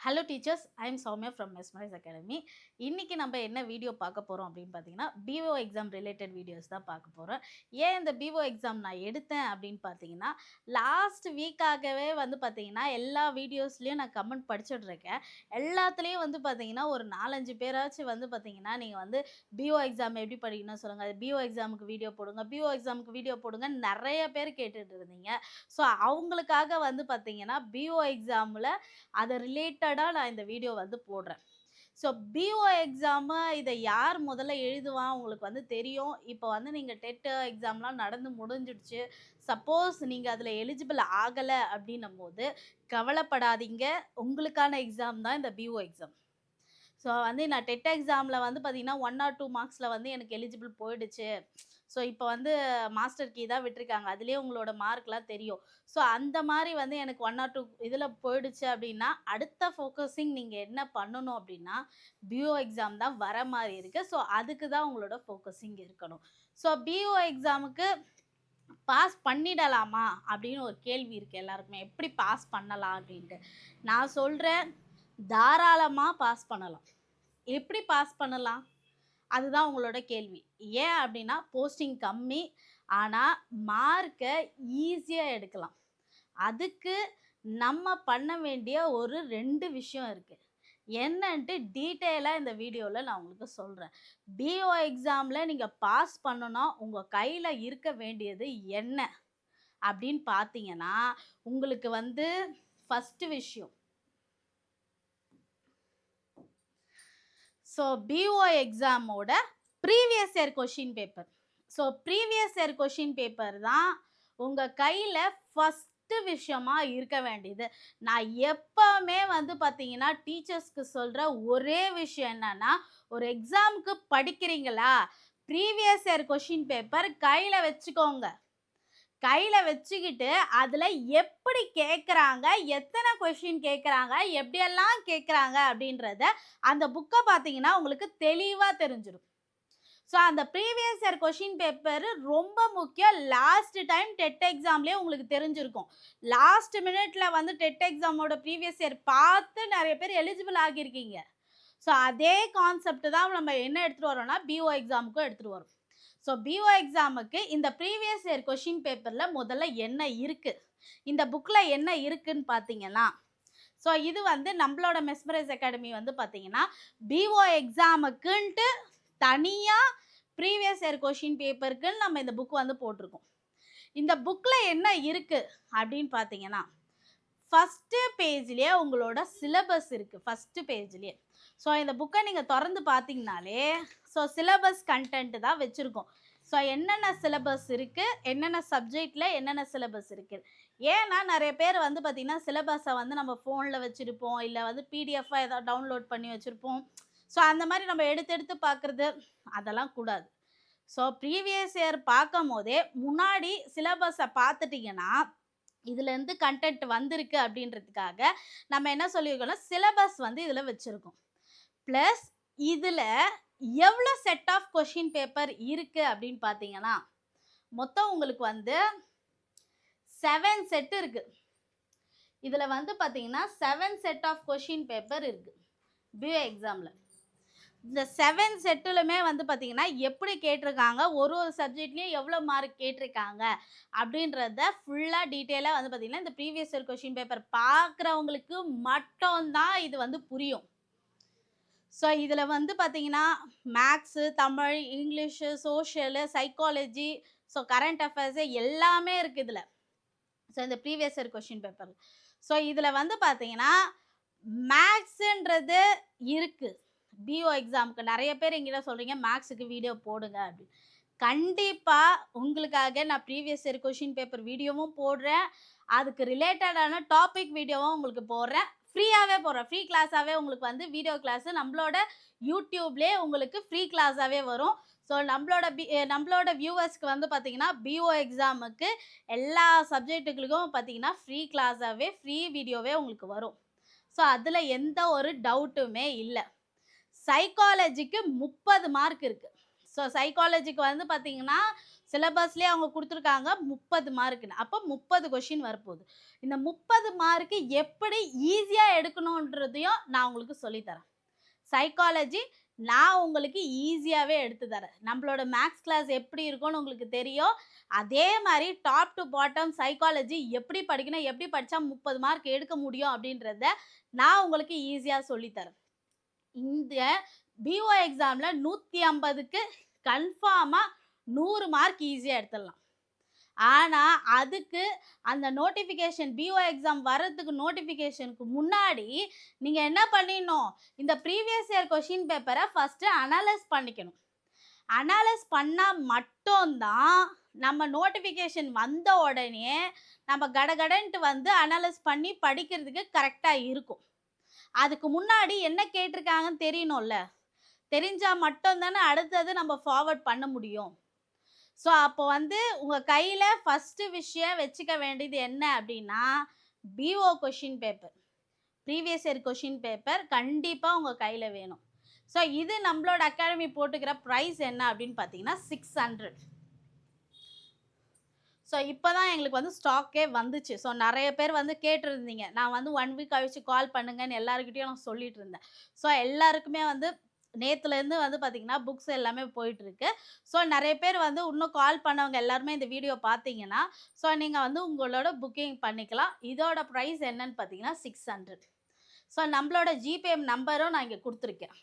Hello teachers I am Soumya from mesmerise academy இன்றைக்கி நம்ம என்ன வீடியோ பார்க்க போகிறோம் அப்படின்னு பார்த்தீங்கன்னா பிஓ எக்ஸாம் ரிலேட்டட் வீடியோஸ் தான் பார்க்க போகிறோம் ஏன் இந்த பிஓ எக்ஸாம் நான் எடுத்தேன் அப்படின்னு பார்த்தீங்கன்னா லாஸ்ட் வீக்காகவே வந்து பார்த்தீங்கன்னா எல்லா வீடியோஸ்லேயும் நான் கமெண்ட் படிச்சுட்ருக்கேன் எல்லாத்துலேயும் வந்து பார்த்தீங்கன்னா ஒரு நாலஞ்சு பேராச்சும் வந்து பார்த்தீங்கன்னா நீங்கள் வந்து பிஓ எக்ஸாம் எப்படி படிக்கணும் சொல்லுங்கள் பிஓ எக்ஸாமுக்கு வீடியோ போடுங்க பிஓ எக்ஸாமுக்கு வீடியோ போடுங்க நிறைய பேர் கேட்டுட்டு இருந்தீங்க. ஸோ அவங்களுக்காக வந்து பார்த்தீங்கன்னா பிஓ எக்ஸாமில் அதை ரிலேட்டடாக நான் இந்த வீடியோ வந்து போடுறேன். ஸோ பிஓ எக்ஸாமு இதை யார் முதல்ல எழுதுவான் உங்களுக்கு வந்து தெரியும். இப்போ வந்து நீங்கள் டெட்டு எக்ஸாம்லாம் நடந்து முடிஞ்சிடுச்சு. சப்போஸ் நீங்கள் அதில் எலிஜிபிள் ஆகலை அப்படின்னும் போது கவலைப்படாதீங்க. உங்களுக்கான எக்ஸாம் தான் இந்த பிஓ எக்ஸாம் ஸோ வந்து நான் டெட் எக்ஸாமில் வந்து பார்த்திங்கன்னா ஒன் ஆர் டூ மார்க்ஸில் வந்து எனக்கு எலிஜிபிள் போயிடுச்சு. ஸோ இப்போ வந்து மாஸ்டர் கீ தான் விட்டுருக்காங்க. அதுலேயே உங்களோட மார்க்லாம் தெரியும். ஸோ அந்த மாதிரி வந்து எனக்கு ஒன் ஆர் டூ இதில் போயிடுச்சு அப்படின்னா அடுத்த ஃபோக்கஸிங் நீங்கள் என்ன பண்ணணும் அப்படின்னா பிஓ எக்ஸாம் தான் வர மாதிரி இருக்குது ஸோ அதுக்கு தான் உங்களோட ஃபோக்கஸிங் இருக்கணும். ஸோ பிஓ எக்ஸாமுக்கு பாஸ் பண்ணிடலாமா அப்படின்னு ஒரு கேள்வி இருக்குது எல்லாருக்குமே. எப்படி பாஸ் பண்ணலாம் அப்படின்ட்டு. நான் சொல்கிறேன் தாராளமாக பாஸ் பண்ணலாம். எப்படி பாஸ் பண்ணலாம்? அதுதான் உங்களோட கேள்வி. ஏன் அப்படின்னா போஸ்டிங் கம்மி ஆனால் மார்க்கை ஈஸியாக எடுக்கலாம். அதுக்கு நம்ம பண்ண வேண்டிய ஒரு ரெண்டு விஷயம் இருக்குது என்னன்ட்டு டீட்டெயிலாக இந்த வீடியோவில் நான் உங்களுக்கு சொல்கிறேன் பிஓ எக்ஸாமில் நீங்கள் பாஸ் பண்ணணும்னா உங்கள் கையில் இருக்க வேண்டியது என்ன? அப்படின்னு பார்த்தீங்கன்னா உங்களுக்கு வந்து ஃபஸ்ட்டு விஷயம் so PO எக்ஸாமோட previous year question paper so previous year question paper தான் உங்கள் கையில் ஃபஸ்ட்டு விஷயமாக இருக்க வேண்டியது. நான் எப்போவுமே வந்து பார்த்தீங்கன்னா டீச்சர்ஸ்க்கு சொல்கிற ஒரே விஷயம் என்னன்னா ஒரு எக்ஸாமுக்கு படிக்கிறீங்களா? ப்ரீவியஸ் இயர் கொஷின் பேப்பர் கையில் வச்சுக்கோங்க. கையில் வச்சுக்கிட்டு அதில் எப்படி கேட்குறாங்க எத்தனை கொஷின் கேட்குறாங்க எப்படியெல்லாம் கேட்குறாங்க அப்படின்றத அந்த புக்கை பார்த்தீங்கன்னா உங்களுக்கு தெளிவாக தெரிஞ்சிடும் ஸோ அந்த ப்ரீவியஸ் இயர் கொஷின் பேப்பர் ரொம்ப முக்கியம். லாஸ்ட் டைம் டெட் எக்ஸாம்லேயே உங்களுக்கு தெரிஞ்சிருக்கும். லாஸ்ட் மினிட்ல வந்து டெட் எக்ஸாமோட ப்ரீவியஸ் இயர் பார்த்து நிறைய பேர் எலிஜிபிள் ஆகியிருக்கீங்க. ஸோ அதே கான்செப்ட் தான் நம்ம என்ன எடுத்துகிட்டு வரோம்னா பிஓ எக்ஸாமுக்கும் எடுத்துகிட்டு வரோம். ஸோ பிஓ எக்ஸாமுக்கு இந்த ப்ரீவியஸ் இயர் கொஷின் பேப்பரில் முதல்ல என்ன இருக்குது இந்த புக்கில் என்ன இருக்குன்னு பார்த்தீங்கன்னா ஸோ இது வந்து நம்மளோட மெஸ்மரைஸ் அகாடமி வந்து பார்த்தீங்கன்னா பிஓ எக்ஸாமுக்குன்ட்டு தனியாக ப்ரீவியஸ் இயர் கொஷின் பேப்பருக்குன்னு நம்ம இந்த புக் வந்து போட்டிருக்கோம். இந்த புக்கில் என்ன இருக்குது அப்படின்னு பார்த்தீங்கன்னா ஃபஸ்ட்டு பேஜ்லேயே உங்களோட சிலபஸ் இருக்குது ஃபஸ்ட்டு பேஜ்லேயே ஸோ இந்த புக்கை நீங்கள் திறந்து பார்த்தீங்கனாலே ஸோ சிலபஸ் கண்டென்ட் தான் வச்சுருக்கோம். ஸோ என்னென்ன சிலபஸ் இருக்குது என்னென்ன சப்ஜெக்டில் என்னென்ன சிலபஸ் இருக்குது ஏன்னா நிறைய பேர் வந்து பார்த்திங்கன்னா சிலபஸை வந்து நம்ம ஃபோனில் வச்சுருப்போம் இல்லை வந்து பிடிஎஃபாக ஏதாவது டவுன்லோட் பண்ணி வச்சுருப்போம். ஸோ அந்த மாதிரி நம்ம எடுத்து எடுத்து பார்க்குறது அதெல்லாம் கூடாது. ஸோ ப்ரீவியஸ் இயர் பார்க்கும் போதே முன்னாடி சிலபஸை பார்த்துட்டிங்கன்னா இதுலேருந்து கண்டென்ட் வந்திருக்கு அப்படின்றதுக்காக நம்ம என்ன சொல்லியிருக்கோம்னா சிலபஸ் வந்து இதில் வச்சுருக்கோம். ப்ளஸ் இதில் எவ்வளோ செட் ஆஃப் கொஷின் பேப்பர் இருக்குது அப்படின்னு பார்த்தீங்கன்னா மொத்தம் உங்களுக்கு வந்து செவன் செட்டு இருக்குது இதில் வந்து பார்த்தீங்கன்னா seven set of question paper இருக்குது பிஏ எக்ஸாமில் இந்த செவன் செட்டுலுமே வந்து பார்த்தீங்கன்னா எப்படி கேட்டிருக்காங்க ஒரு ஒரு சப்ஜெக்ட்லேயும் எவ்வளோ மார்க் கேட்டிருக்காங்க அப்படின்றத ஃபுல்லாக டீட்டெயிலாக வந்து பார்த்தீங்கன்னா இந்த ப்ரீவியஸ் இயர் கொஷின் பேப்பர் பார்க்குறவங்களுக்கு மட்டும்தான் இது வந்து புரியும். ஸோ இதில் வந்து பார்த்தீங்கன்னா maths Tamil English social psychology so current affairs எல்லாமே இருக்குது இதில். ஸோ இந்த previous year question paper so இதில் வந்து பார்த்தீங்கன்னா மேக்ஸுன்றது இருக்குது பிஓ எக்ஸாமுக்கு நிறைய பேர் எங்கிட்ட சொல்கிறீங்க மேக்ஸுக்கு வீடியோ போடுங்க அப்படின்னு. கண்டிப்பாக உங்களுக்காக நான் ப்ரீவியஸ் இயர் கொஷின் பேப்பர் வீடியோவும் போடுறேன். அதுக்கு ரிலேட்டடான டாபிக் வீடியோவும் உங்களுக்கு போடுறேன். ஃப்ரீயாகவே போகிறோம் ஃப்ரீ கிளாஸாகவே உங்களுக்கு வந்து வீடியோ கிளாஸு நம்மளோட யூடியூப்லேயே உங்களுக்கு ஃப்ரீ கிளாஸாகவே வரும். ஸோ நம்மளோட பி நம்மளோட வியூவர்ஸ்க்கு வந்து பார்த்திங்கன்னா பிஓ எக்ஸாமுக்கு எல்லா சப்ஜெக்ட்டுகளுக்கும் பார்த்தீங்கன்னா ஃப்ரீ கிளாஸாகவே ஃப்ரீ வீடியோவே உங்களுக்கு வரும். ஸோ அதில் எந்த ஒரு டவுட்டுமே இல்லை. சைக்காலஜிக்கு முப்பது மார்க் இருக்குது ஸோ சைக்காலஜிக்கு வந்து பார்த்திங்கன்னா சிலபஸ்லேயே அவங்க கொடுத்துருக்காங்க. முப்பது மார்க்குன்னு. அப்போ முப்பது கொஷின் வரப்போகுது. இந்த முப்பது மார்க்கு எப்படி ஈஸியாக எடுக்கணுன்றதையும் நான் உங்களுக்கு சொல்லித்தரேன் சைக்காலஜி நான் உங்களுக்கு ஈஸியாகவே எடுத்து தரேன். நம்மளோட மேக்ஸ் கிளாஸ் எப்படி இருக்கும்னு உங்களுக்கு தெரியும். அதே மாதிரி டாப் டு பாட்டம் சைக்காலஜி எப்படி படிக்கணும் எப்படி படித்தா முப்பது மார்க் எடுக்க முடியும் அப்படின்றத நான் உங்களுக்கு ஈஸியாக சொல்லித்தரேன் இந்த பிஓ எக்ஸாமில் நூற்றி ஐம்பதுக்கு கன்ஃபார்மாக நூறு மார்க் ஈஸியாக எடுத்துடலாம். ஆனால் அதுக்கு அந்த நோட்டிஃபிகேஷன் பிஓ எக்ஸாம் வர்றதுக்கு நோட்டிஃபிகேஷனுக்கு முன்னாடி நீங்கள் என்ன பண்ணிடணும்? இந்த ப்ரீவியஸ் இயர் கொஷின் பேப்பரை ஃபஸ்ட்டு அனலைஸ் பண்ணிக்கணும். அனலைஸ் பண்ணால் மட்டும்தான் நம்ம நோட்டிஃபிகேஷன் வந்த உடனே நம்ம கடகடன்ட்டு வந்து அனலைஸ் பண்ணி படிக்கிறதுக்கு கரெக்டாக இருக்கும். அதுக்கு முன்னாடி என்ன கேட்டிருக்காங்கன்னு தெரியணும்ல? தெரிஞ்சால் மட்டும்தானே அடுத்தது நம்ம ஃபார்வர்ட் பண்ண முடியும். ஸோ அப்போ வந்து உங்கள் கையில் ஃபஸ்ட்டு விஷயம் வச்சுக்க வேண்டியது என்ன அப்படின்னா PO question paper previous year question paper கண்டிப்பாக உங்கள் கையில் வேணும். ஸோ இது நம்மளோட அகாடமி போட்டுக்கிற ப்ரைஸ் என்ன அப்படின்னு பார்த்தீங்கன்னா சிக்ஸ் ஹண்ட்ரட் ஸோ இப்போ தான் எங்களுக்கு வந்து ஸ்டாக்கே வந்துச்சு. ஸோ நிறைய பேர் வந்து கேட்டிருந்தீங்க. நான் வந்து ஒன் வீக் கழிச்சு கால் பண்ணுங்கன்னு எல்லாருக்கிட்டையும் நான் சொல்லிட்டு இருந்தேன். ஸோ எல்லாருக்குமே வந்து நேற்றுலேருந்து வந்து பார்த்திங்கன்னா புக்ஸ் எல்லாமே போயிட்டுருக்கு. ஸோ நிறைய பேர் வந்து இன்னும் கால் பண்ணவங்க எல்லாருமே இந்த வீடியோ பார்த்தீங்கன்னா ஸோ நீங்கள் வந்து உங்களோட புக்கிங் பண்ணிக்கலாம். இதோட ப்ரைஸ் என்னன்னு பார்த்தீங்கன்னா சிக்ஸ் ஹண்ட்ரட் ஸோ நம்மளோட ஜிபேஎம் நம்பரும் நான் இங்கே கொடுத்துருக்கேன்.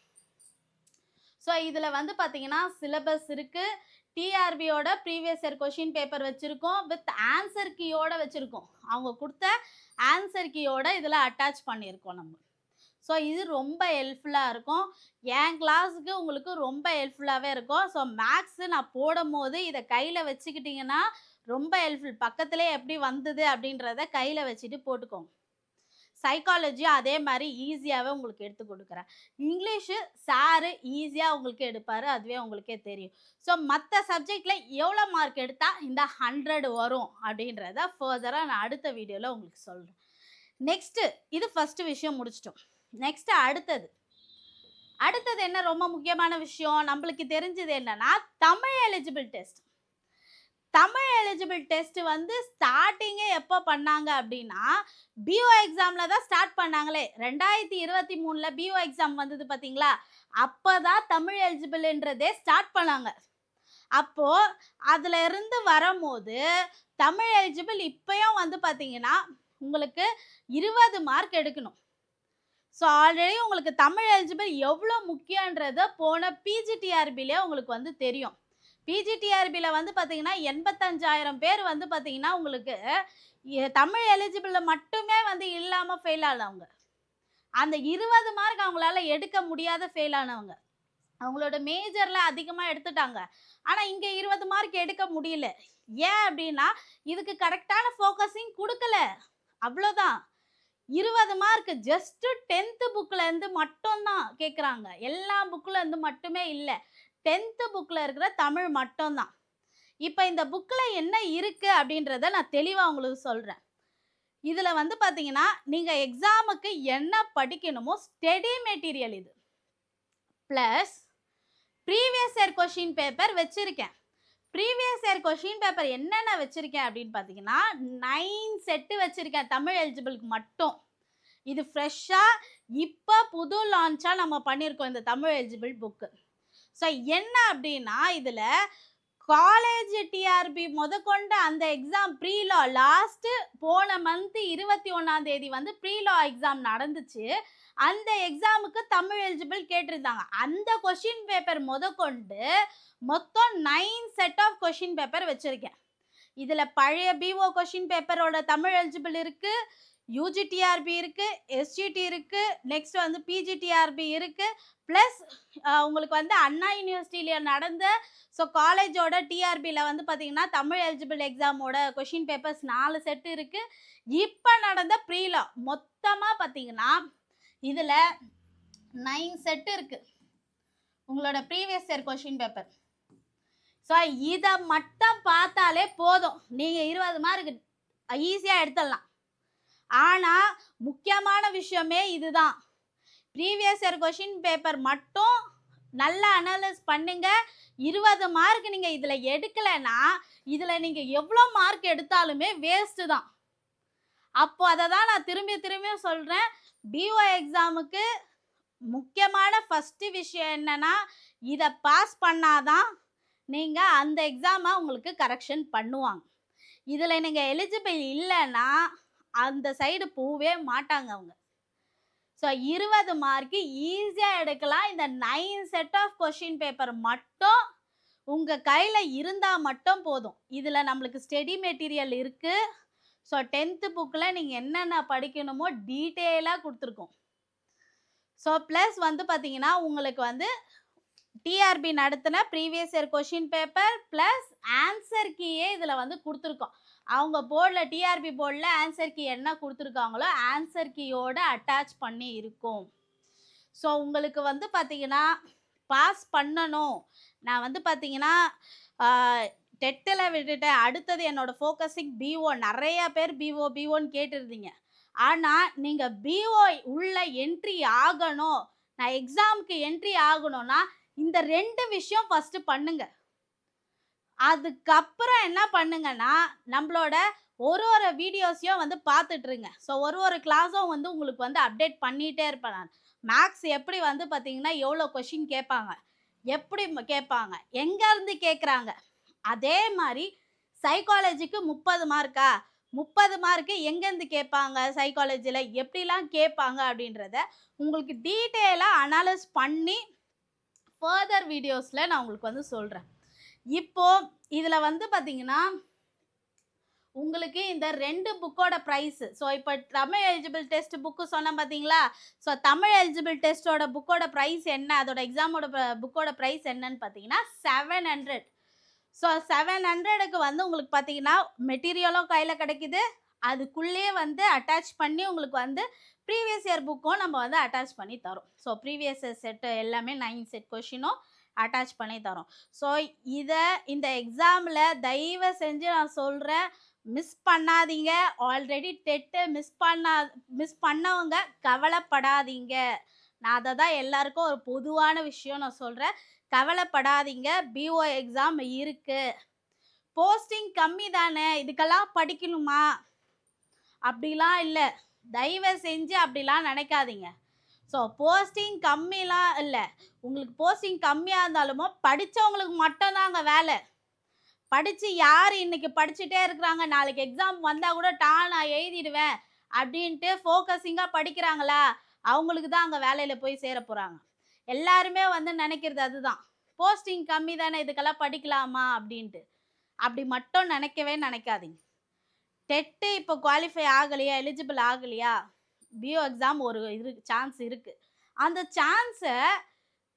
ஸோ இதில் வந்து பார்த்தீங்கன்னா சிலபஸ் இருக்குது டிஆர்பியோட ப்ரீவியஸ் இயர் கொஷின் பேப்பர் வச்சுருக்கோம். வித் ஆன்சர் கீயோட வச்சுருக்கோம். அவங்க கொடுத்த ஆன்சர் கீயோட இதில் அட்டாச் பண்ணியிருக்கோம் நம்ம. ஸோ இது ரொம்ப ஹெல்ப்ஃபுல்லாக இருக்கும். என் கிளாஸுக்கு உங்களுக்கு ரொம்ப ஹெல்ப்ஃபுல்லாகவே இருக்கும். ஸோ மேக்ஸு நான் போடும் போது இதை கையில் வச்சுக்கிட்டிங்கன்னா ரொம்ப ஹெல்ப்ஃபுல் பக்கத்துலேயே எப்படி வந்தது அப்படின்றத கையில் வச்சுட்டு போட்டுக்கோங்க. சைக்காலஜியும் அதே மாதிரி ஈஸியாகவே உங்களுக்கு எடுத்து கொடுக்குறேன். இங்கிலீஷு சாரு ஈஸியாக உங்களுக்கு எடுப்பார். அதுவே உங்களுக்கே தெரியும். ஸோ மற்ற சப்ஜெக்டில் எவ்வளோ மார்க் எடுத்தால் இந்த ஹண்ட்ரட் வரும் அப்படின்றத ஃபர்தராக நான் அடுத்த வீடியோவில் உங்களுக்கு சொல்கிறேன் நெக்ஸ்ட்டு இது ஃபஸ்ட்டு விஷயம் முடிச்சிட்டோம். நெக்ஸ்ட் அடுத்தது. அடுத்தது என்ன ரொம்ப முக்கியமான விஷயம்? நம்மளுக்கு தெரிஞ்சது என்னன்னா Tamil eligible test Tamil eligible test வந்து ஸ்டார்டிங்கே எப்போ பண்ணாங்க அப்படின்னா பிஓ எக்ஸாமில் தான் ஸ்டார்ட் பண்ணாங்களே. ரெண்டாயிரத்தி இருபத்தி மூணில் பிஓ எக்ஸாம் வந்தது பார்த்தீங்களா அப்போ தான் தமிழ் எலிஜிபிள்ன்றதே ஸ்டார்ட் பண்ணாங்க. அப்போது அதில் இருந்து வரும்போது தமிழ் எலிஜிபிள் இப்போயும் வந்து பார்த்தீங்கன்னா உங்களுக்கு இருபது மார்க் எடுக்கணும். ஸோ ஆல்ரெடி உங்களுக்கு தமிழ் எலிஜிபிள் எவ்வளோ முக்கியன்றத போன பிஜிடிஆர்பிலே உங்களுக்கு வந்து தெரியும். பிஜிடிஆர்பியில் வந்து பார்த்தீங்கன்னா எண்பத்தஞ்சாயிரம் பேர் வந்து பார்த்தீங்கன்னா உங்களுக்கு தமிழ் எலிஜிபிளில் மட்டுமே வந்து இல்லாமல் ஃபெயில் ஆனவங்க. அந்த இருபது மார்க் அவங்களால எடுக்க முடியாத ஃபெயில் ஆனவங்க. அவங்களோட மேஜரில் அதிகமாக எடுத்துட்டாங்க. ஆனால் இங்கே இருபது மார்க் எடுக்க முடியல. ஏன் அப்படின்னா இதுக்கு கரெக்டான ஃபோக்கஸிங் கொடுக்கல. அவ்வளோதான். இருபது மார்க் ஜஸ்ட்டு டென்த்து புக்கிலேருந்து மட்டும்தான் கேட்குறாங்க எல்லா புக்கிலேருந்து மட்டுமே இல்லை. டென்த்து புக்கில் இருக்கிற தமிழ் மட்டும்தான். இப்போ இந்த புக்கில் என்ன இருக்குது அப்படின்றத நான் தெளிவாக உங்களுக்கு சொல்கிறேன் இதில் வந்து பார்த்தீங்கன்னா நீங்கள் எக்ஸாமுக்கு என்ன படிக்கணுமோ ஸ்டடி மெட்டீரியல் இது. Plus previous year question paper வச்சுருக்கேன். ப்ரீவியஸ் இயர் கொஷின் பேப்பர் என்னென்ன வச்சுருக்கேன் அப்படின்னு பார்த்தீங்கன்னா நைன் செட்டு வச்சுருக்கேன் தமிழ் எலிஜிபிளுக்கு மட்டும். இது ஃப்ரெஷ்ஷாக இப்போ புது லான்ச்சாக நம்ம பண்ணியிருக்கோம் இந்த தமிழ் எலிஜிபிள் புக்கு ஸோ என்ன அப்படின்னா இதில் காலேஜ் டிஆர்பி முதற்கொண்டு அந்த எக்ஸாம் ப்ரீ லா லாஸ்ட்டு போன மந்த்து இருபத்தி ஒன்றாம் தேதி வந்து ப்ரீ லா எக்ஸாம் நடந்துச்சு. அந்த எக்ஸாமுக்கு தமிழ் எலிஜிபிள் கேட்டிருந்தாங்க. அந்த கொஷின் பேப்பர் முதற்கொண்டு மொத்தம் nine set of question paper வச்சுருக்கேன். இதில் பழைய பிஓ கொஷின் பேப்பரோட தமிழ் எலிஜிபிள் இருக்குது யூஜிடிஆர்பி இருக்குது எஸ்ஜிடி இருக்குது நெக்ஸ்ட் வந்து பிஜிடிஆர்பி இருக்குது ப்ளஸ் உங்களுக்கு வந்து அண்ணா யூனிவர்சிட்டியில் நடந்த ஸோ காலேஜோட டிஆர்பியில் வந்து பார்த்தீங்கன்னா தமிழ் எலிஜிபிள் எக்ஸாமோட கொஷின் பேப்பர்ஸ் நாலு செட்டு இருக்குது இப்போ நடந்த ப்ரீலா மொத்தமாக பார்த்தீங்கன்னா இதில் நைன் செட்டு இருக்குது உங்களோட previous year question paper so இதை மட்டும் பார்த்தாலே போதும். நீங்கள் இருபது மார்க் ஈஸியாக எடுத்துடலாம். ஆனால் முக்கியமான விஷயமே இதுதான். ப்ரீவியஸ் இயர் கொஷின் பேப்பர் மட்டும் நல்லா அனலைஸ் பண்ணுங்க. இருபது மார்க் நீங்கள் இதில் எடுக்கலைன்னா இதில் நீங்கள் எவ்வளோ மார்க் எடுத்தாலுமே வேஸ்ட்டு தான். அப்போ அதை தான் நான் திரும்பி திரும்பி சொல்கிறேன் பிஓ எக்ஸாமுக்கு முக்கியமான ஃபஸ்ட்டு விஷயம் என்னென்னா இதை பாஸ் பண்ணாதான் நீங்கள் அந்த எக்ஸாமை உங்களுக்கு கரெக்ஷன் பண்ணுவாங்க. இதில் நீங்கள் எலிஜிபிள் இல்லைன்னா அந்த சைடு போவே மாட்டாங்க அவங்க. ஸோ இருபது மார்க்கு ஈஸியாக எடுக்கலாம். இந்த nine set of question paper மட்டும் உங்கள் கையில் இருந்தால் மட்டும் போதும். இதில் நம்மளுக்கு ஸ்டடி மெட்டீரியல் இருக்குது ஸோ டென்த்து புக்கில் நீங்கள் என்னென்ன படிக்கணுமோ டீட்டெயிலாக கொடுத்துருக்கோம். ஸோ ப்ளஸ் வந்து பார்த்தீங்கன்னா உங்களுக்கு வந்து டிஆர்பி நடத்தின previous year question paper plus answer கீயே இதில் வந்து கொடுத்துருக்கோம். அவங்க போர்டில் டிஆர்பி போர்டில் ஆன்சர் கீ என்ன கொடுத்துருக்காங்களோ ஆன்சர் கீயோட அட்டாச் பண்ணி இருக்கும். ஸோ உங்களுக்கு வந்து பார்த்தீங்கன்னா பாஸ் பண்ணணும். நான் வந்து பார்த்தீங்கன்னா டெட்டில் விட்டுட்டேன். அடுத்தது என்னோடய ஃபோக்கஸிங் பிஓ நிறையா பேர் பிஓ பிஓன்னு கேட்டிருந்தீங்க. ஆனால் நீங்கள் பிஓ உள்ள என்ட்ரி ஆகணும். நான் எக்ஸாமுக்கு என்ட்ரி ஆகணும்னா இந்த ரெண்டு விஷயம் ஃபஸ்ட்டு பண்ணுங்க. அதுக்கப்புறம் என்ன பண்ணுங்கன்னா நம்மளோட ஒரு ஒரு வீடியோஸையும் வந்து பார்த்துட்ருங்க ஸோ ஒரு ஒரு கிளாஸும் வந்து உங்களுக்கு வந்து அப்டேட் பண்ணிகிட்டே இருப்பேன் நான். மேக்ஸ் எப்படி வந்து பார்த்திங்கன்னா எவ்வளோ கொஷின் கேட்பாங்க எப்படி கேட்பாங்க எங்கேருந்து கேட்குறாங்க. அதே மாதிரி சைக்காலஜிக்கு முப்பது மார்க்கா முப்பது மார்க்கு எங்கேருந்து கேட்பாங்க சைக்காலஜியில் எப்படிலாம் கேட்பாங்க அப்படின்றத உங்களுக்கு டீட்டெயிலாக அனாலிஸ் பண்ணி ஃபர்தர் வீடியோஸில் நான் உங்களுக்கு வந்து சொல்கிறேன் இப்போது இதில் வந்து பார்த்திங்கன்னா உங்களுக்கு இந்த ரெண்டு புக்கோட ப்ரைஸு ஸோ இப்போ தமிழ் எலிஜிபிள் டெஸ்ட் புக்கு சொன்னேன் பார்த்தீங்களா ஸோ தமிழ் எலிஜிபிள் டெஸ்ட்டோட புக்கோட ப்ரைஸ் என்ன? அதோட எக்ஸாமோட புக்கோட ப்ரைஸ் என்னன்னு பார்த்தீங்கன்னா செவன் ஹண்ட்ரட் ஸோ செவன் ஹண்ட்ரடுக்கு வந்து உங்களுக்கு பார்த்தீங்கன்னா மெட்டீரியலும் கையில் கிடைக்குது. அதுக்குள்ளேயே வந்து அட்டாச் பண்ணி உங்களுக்கு வந்து ப்ரீவியஸ் இயர் புக்கும் நம்ம வந்து அட்டாச் பண்ணி தரோம். ஸோ ப்ரீவியஸ் இயர் செட்டு எல்லாமே நைன் செட் கொஷினும் அட்டாச் பண்ணி தரோம். ஸோ இதை இந்த எக்ஸாமில் தயவு செஞ்சு நான் சொல்கிறேன் மிஸ் பண்ணாதீங்க. ஆல்ரெடி டெட்டு மிஸ் பண்ணா மிஸ் பண்ணவங்க கவலைப்படாதீங்க. நான் அதை தான் எல்லாருக்கும் ஒரு பொதுவான விஷயம் நான் சொல்கிறேன் கவலைப்படாதீங்க. பிஓ எக்ஸாம் இருக்குது போஸ்டிங் கம்மி தானே. இதுக்கெல்லாம் படிக்கணுமா? அப்படிலாம் இல்லை. தயவு செஞ்சு அப்படிலாம் நினைக்காதீங்க. ஸோ போஸ்டிங் கம்மிலாம் இல்லை. உங்களுக்கு போஸ்டிங் கம்மியாக இருந்தாலுமோ படித்தவங்களுக்கு மட்டும்தாங்க வேலை. படித்து யார் இன்றைக்கி படிச்சுட்டே இருக்கிறாங்க? நாளைக்கு எக்ஸாம் வந்தால் கூட டா நான் எழுதிடுவேன் அப்படின்ட்டு ஃபோக்கஸிங்காக படிக்கிறாங்களா? அவங்களுக்கு தான் அங்கே வேலையில் போய் சேர போகிறாங்க எல்லாருமே வந்து நினைக்கிறது அதுதான். போஸ்டிங் கம்மி தானே இதுக்கெல்லாம் படிக்கலாமா அப்படின்ட்டு. அப்படி மட்டும் நினைக்கவே நினைக்காதீங்க. டெட்டு இப்போ குவாலிஃபை ஆகலையா எலிஜிபிள் ஆகலையா? பிஓ எக்ஸாம் ஒரு இரு சான்ஸ் இருக்குது அந்த சான்ஸை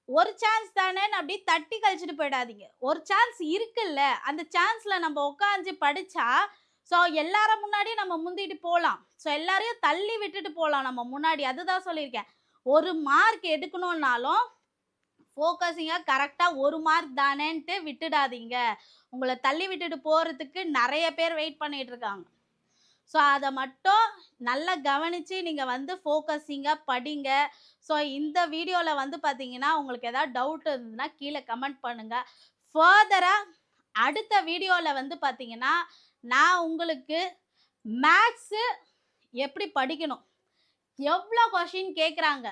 ஒரு சான்ஸ் தானேன்னு அப்படியே தட்டி கழிச்சிட்டு போயிடாதீங்க. ஒரு சான்ஸ் இருக்குல்ல அந்த சான்ஸில் நம்ம உட்காந்து படித்தா ஸோ எல்லார முன்னாடியும் நம்ம முந்திட்டு போகலாம் ஸோ எல்லாரையும் தள்ளி விட்டுட்டு போகலாம் நம்ம முன்னாடி. அதுதான் சொல்லியிருக்கேன். ஒரு மார்க் எடுக்கணும்னாலும் ஃபோக்கஸிங்காக கரெக்டாக ஒரு மார்க் தானேன்ட்டு விட்டுடாதீங்க. உங்களை தள்ளி விட்டுட்டு போகிறதுக்கு நிறைய பேர் வெயிட் பண்ணிகிட்ருக்காங்க இருக்காங்க. ஸோ அதை மட்டும் நல்லா கவனித்து நீங்கள் வந்து ஃபோக்கஸிங்காக படிங்க. ஸோ இந்த வீடியோவில் வந்து பார்த்தீங்கன்னா உங்களுக்கு எதாவது டவுட் இருந்ததுன்னா கீழே கமெண்ட் பண்ணுங்கள் ஃபர்தராக அடுத்த வீடியோவில் வந்து பார்த்தீங்கன்னா நான் உங்களுக்கு மேக்ஸு எப்படி படிக்கணும்? எவ்வளோ கொஷின் கேட்குறாங்க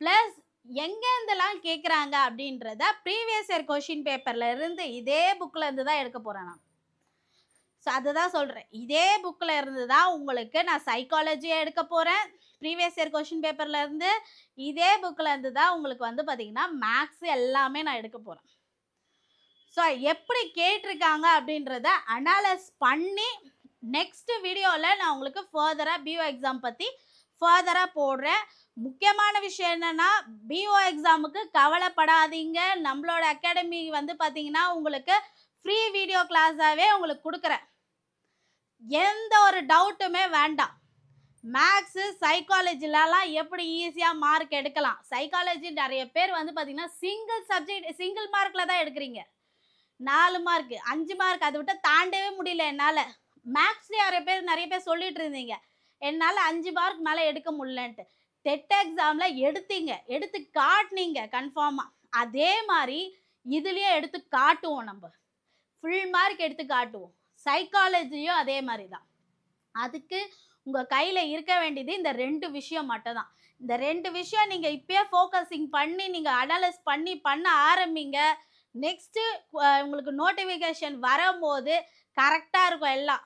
ப்ளஸ் எங்கேருந்துலாம் கேட்குறாங்க அப்படின்றத ப்ரீவியஸ் இயர் கொஷின் பேப்பரில் இருந்து இதே புக்கில் இருந்து தான் எடுக்க போகிறேன் நான். ஸோ அதுதான் சொல்கிறேன் இதே புக்கில் இருந்து தான் உங்களுக்கு நான் சைக்காலஜியை எடுக்க போகிறேன் ப்ரீவியஸ் இயர் கொஷின் பேப்பரில் இருந்து இதே புக்கில் இருந்து தான் உங்களுக்கு வந்து பார்த்தீங்கன்னா மேக்ஸ் எல்லாமே நான் எடுக்க போகிறேன் ஸோ எப்படி கேட்டிருக்காங்க அப்படின்றத அனாலிஸ் பண்ணி நெக்ஸ்ட் வீடியோவில் நான் உங்களுக்கு ஃபர்தராக பிஓ எக்ஸாம் பற்றி ஃபர்தராக போடுறேன். முக்கியமான விஷயம் என்னென்னா பிஓ எக்ஸாமுக்கு கவலைப்படாதீங்க. நம்மளோட அகாடமி வந்து பார்த்தீங்கன்னா உங்களுக்கு ஃப்ரீ வீடியோ கிளாஸாகவே உங்களுக்கு கொடுக்குறேன். எந்த ஒரு டவுட்டுமே வேண்டாம். மேக்ஸு சைக்காலஜிலலாம் எப்படி ஈஸியாக மார்க் எடுக்கலாம்? சைக்காலஜி நிறைய பேர் வந்து பார்த்திங்கன்னா சிங்கிள் சப்ஜெக்ட் சிங்கிள் மார்க்கில் தான் எடுக்கிறீங்க. நாலு மார்க் அஞ்சு மார்க் அதை விட்டு தாண்டவே முடியல என்னால். மேக்ஸ்லேயே நிறைய பேர் நிறைய பேர் சொல்லிட்டு இருந்தீங்க. என்னால் அஞ்சு மார்க் மேலே எடுக்க முடியலன்ட்டு. டெட் எக்ஸாமில் எடுத்தீங்க. எடுத்து காட்டினீங்க கன்ஃபார்மாக அதே மாதிரி இதுலேயே எடுத்து காட்டுவோம் நம்ம. ஃபுல் மார்க் எடுத்து காட்டுவோம். சைக்காலஜியும் அதே மாதிரி தான் அதுக்கு உங்கள் கையில் இருக்க வேண்டியது இந்த ரெண்டு விஷயம் மட்டும்தான். இந்த ரெண்டு விஷயம் நீங்கள் இப்பயே ஃபோக்கஸிங் பண்ணி நீங்கள் அனலைஸ் பண்ணி பண்ண ஆரம்பிங்க. நெக்ஸ்ட்டு உங்களுக்கு நோட்டிஃபிகேஷன் வரும்போது கரெக்டாக இருக்கும் எல்லாம்.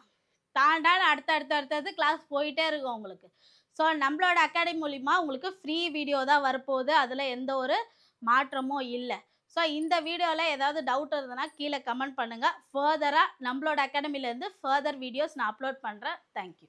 தாண்டான அடுத்த அடுத்த அடுத்தது கிளாஸ் போயிட்டே இருக்கும் உங்களுக்கு. ஸோ நம்மளோட அகாடமி மூலிமா உங்களுக்கு ஃப்ரீ வீடியோ தான் வரப்போகுது. அதில் எந்த ஒரு மாற்றமும் இல்லை. ஸோ இந்த வீடியோவில் ஏதாவது டவுட் இருந்ததுன்னா கீழே கமெண்ட் பண்ணுங்கள் ஃபர்தராக நம்மளோட அகாடமிலேருந்து ஃபர்தர் வீடியோஸ் நான் அப்லோட் பண்ணுறேன் தேங்க்யூ